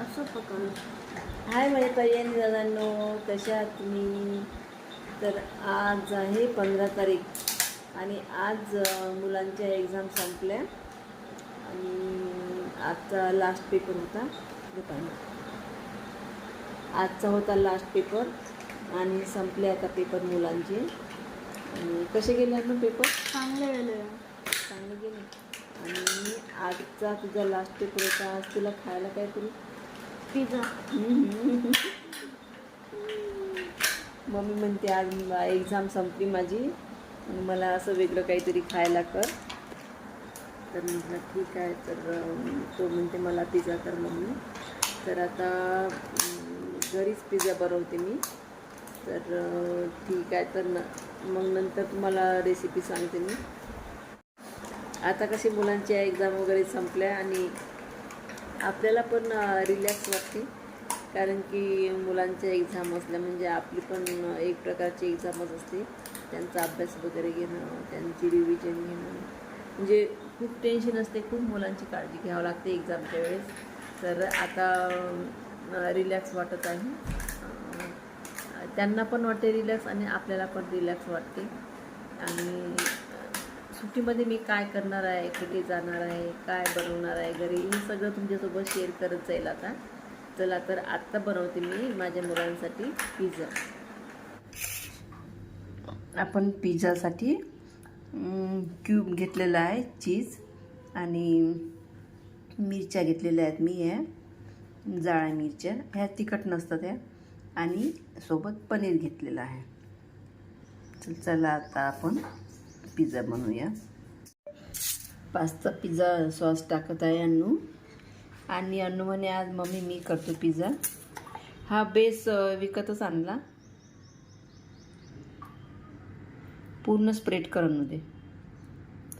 असं पकडू हाय माझ्या पर्यायी दादांनो कशा आहात तुम्ही? तर आज आहे पंधरा तारीख आणि आज मुलांच्या एक्झाम संपल्या. आणि आजचा लास्ट पेपर होता. आजचा होता लास्ट पेपर आणि संपले आता पेपर मुलांचे. आणि कसे गेले ना पेपर चांगले गेले. चांगले गेले. आणि आजचा तुझा लास्ट पेपर होता. आज तुला खायला काय करू? पिझ्झा. मम्मी म्हणते आज एक्झाम संपली माझी मला असं वेगळं काहीतरी खायला कर. तर म्हटलं ठीक आहे. तर तो म्हणते मला पिझ्झा कर मम्मी. तर आता घरीच पिझ्झा बनवते मी. तर ठीक आहे. तर न मग नंतर तुम्हाला रेसिपी सांगते मी. आता कशी मुलांच्या एक्झाम वगैरे संपल्या आणि आपल्याला पण रिलॅक्स वाटते. कारण की मुलांच्या एक्झाम असल्या म्हणजे आपली पण एक प्रकारची एक्झामच असते. त्यांचा अभ्यास वगैरे घेणं त्यांची रिव्हिजन घेणं. म्हणजे खूप टेन्शन असते खूप मुलांची काळजी घ्यावं लागते एक्झामच्या वेळेस. तर आता रिलॅक्स वाटत आहे. त्यांना पण वाटते रिलॅक्स आणि आपल्याला पण रिलॅक्स वाटते. आणि सुट्टीमध्ये मी काय करणार आहे कुठे जाणार आहे काय बनवणार आहे घरी हे सगळं तुमच्यासोबत शेअर करत जाईल आता. चला तर आत्ता बनवते मी माझ्या मुलांसाठी पिझ्झा आपण पिझ्झासाठी क्यूब घेतलेला आहे चीज आणि मिरच्या घेतलेल्या आहेत मी या जाळ्या मिरच्या ह्या तिखट नसतात ह्या आणि सोबत पनीर घेतलेलं आहे. चला आता आपण पिझ्झा बनवूया. पास्ता पिझ्झा सॉस टाकत आहे अन्नू आणि अन्नू म्हणे आज मम्मी मी करतो पिझ्झा. हा बेस विकतच आणला. पूर्ण स्प्रेड करून दे.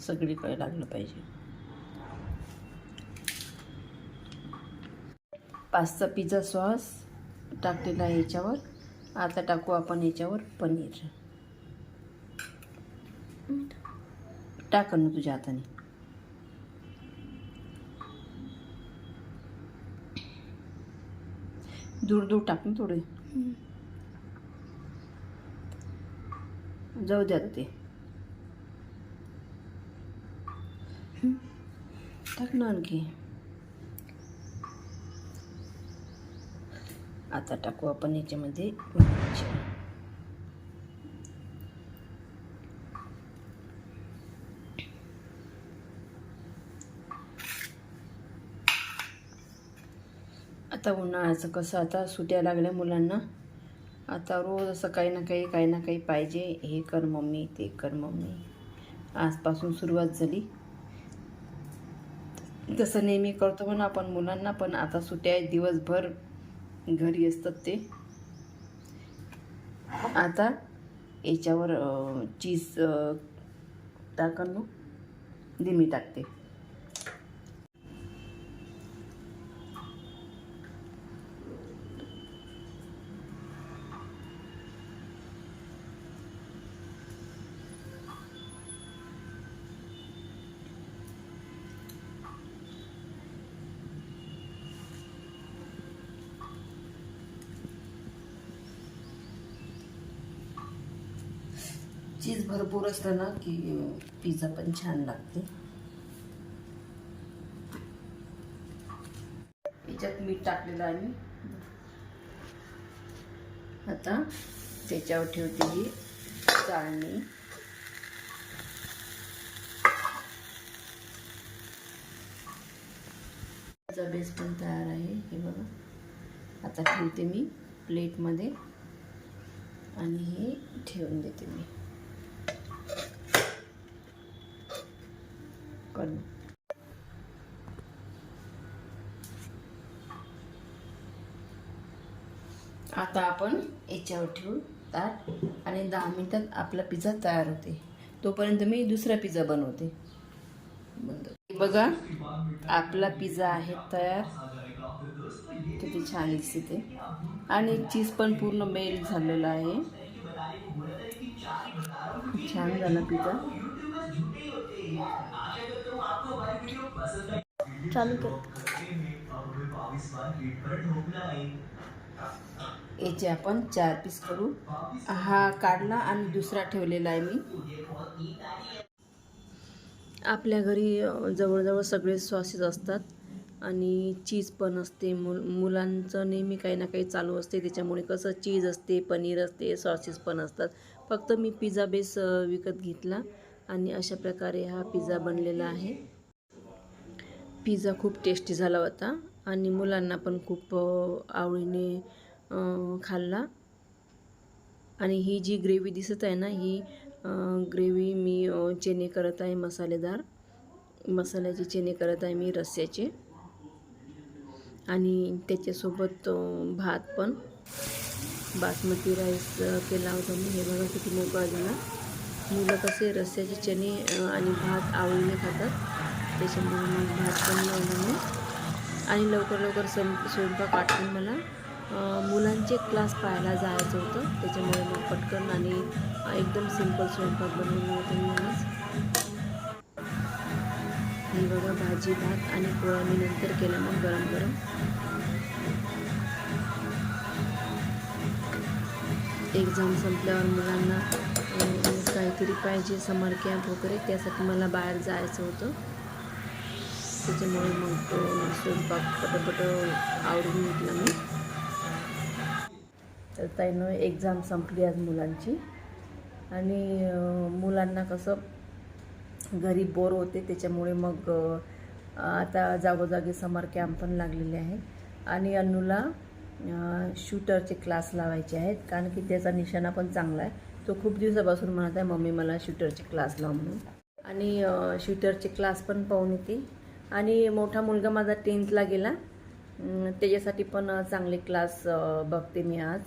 सगळीकडे लागलं पाहिजे. पास्ता पिझ्झा सॉस टाकलेला आहे याच्यावर. आता टाकू आपण याच्यावर पनीर. टाक ना तुझ्या हाताने दूर दूर टाक ना थोडे जाऊ द्या ते टाक ना आणखी आता टाकू आपण याच्यामध्ये आता उन्हाळ्याचं कसं आता सुट्या लागल्या मुलांना. आता रोज असं काही ना काही काही ना काही पाहिजे. हे कर मम्मी ते कर मम्मी. आजपासून सुरुवात झाली. तसं नेहमी करतो पण आपण मुलांना पण आता सुट्या आहेत दिवसभर घरी असतात ते. आता याच्यावर चीज टाकणू टाकन टाकते. चीज भरपूर असलं ना की पिझ्झा पण छान लागते. याच्यात मीठ टाकलेलं आहे मी. आता त्याच्यावर ठेवते ही चाळणी. त्याचा बेस पण तयार आहे हे बघा. आता ठेवते मी प्लेटमध्ये आणि हे ठेवून देते मी. करून आता आपण याच्यावर ठेवू ताट आणि दहा मिनिटात आपला पिझ्झा तयार होते. तोपर्यंत मी दुसरा पिझ्झा बनवते. बंद. बघा आपला पिझ्झा आहे तयार. किती छान दिसते ते. आणि चीज पण पूर्ण मेल्ट झालेलं आहे. छान झाला पिझ्झा चालू कर. याचे आपण चार पीस करू. हा काढला आणि दुसरा ठेवलेला आहे मी. आपल्या घरी जवळजवळ सगळे सॉसेस असतात आणि चीज पण असते. मुल मुलांचं नेहमी काही ना काही चालू असते. त्याच्यामुळे कसं चीज असते पनीर असते सॉसेस पण असतात. फक्त मी पिझ्झा बेस विकत घेतला आणि अशा प्रकारे हा पिझ्झा बनलेला आहे. पिझ्झा खूप टेस्टी झाला होता आणि मुलांना पण खूप आवडीने खाल्ला. आणि ही जी ग्रेव्ही दिसत आहे ना ही ग्रेव्ही मी चेने करत आहे मसालेदार. मसाल्याची चेने करत आहे मी रस्स्याचे आणि त्याच्यासोबत भात पण. बासमती राईस केला होता मी. हे बघा किती मोकळा झाला. मुलं कसे रस्स्याचे चणे आणि भात आवडीने खातात. त्याच्यामुळे मग भात पण लावलं मी. आणि लवकर लवकर सं स्वयंपाक आठवून मला मुलांचे क्लास पाहायला जायचं होतं. त्याच्यामुळे मग पटकन आणि एकदम सिंपल स्वयंपाक बनवला होता मी आज. ही बघा भाजी भात आणि पोळा मी नंतर केला मग गरम गरम. एक्झाम संपल्यावर मुलांना काहीतरी पाहिजे समर कॅम्प वगैरे त्यासाठी मला बाहेर जायचं होतं. त्याच्यामुळे मग तो स्वयंपाक पटपट आवडून घेतला मी. तर ताईनं एक्झाम संपली आज मुलांची. आणि मुलांना कसं घरी बोर होते त्याच्यामुळे मग आता जागोजागी समर कॅम्प पण लागलेले आहे. आणि अन्नूला शूटरचे क्लास लावायचे आहेत कारण की त्याचा निशाणा पण चांगला आहे. तो खूप दिवसापासून म्हणत आहे मम्मी मला शूटरचे क्लास लाव म्हणून. आणि शूटरचे क्लास पण पाहून येते. आणि मोठा मुलगा माझा टेन्थला गेला. त्याच्यासाठी पण चांगले क्लास बघते मी आज.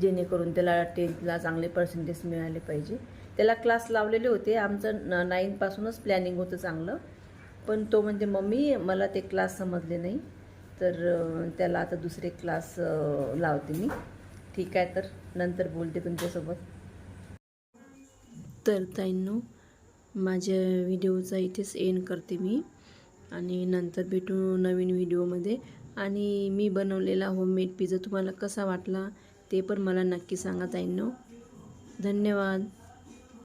जेणेकरून त्याला टेन्थला चांगले पर्सेंटेज मिळाले पाहिजे. त्याला क्लास लावलेले होते. आमचं न नाईनपासूनच प्लॅनिंग होतं चांगलं. पण तो म्हणजे मम्मी मला ते क्लास समजले नाही. तर त्याला आता दुसरे क्लास लावते मी. ठीक आहे तर नंतर बोलते तुमच्यासोबत. तर ताईंनो माझ्या व्हिडिओचा इथेच एंड करते मी. आणि नंतर भेटू नवीन व्हिडिओमध्ये. आणि मी बनवलेला होममेड पिझ्झा तुम्हाला कसा वाटला ते पण मला नक्की सांगा ताईंनो. धन्यवाद.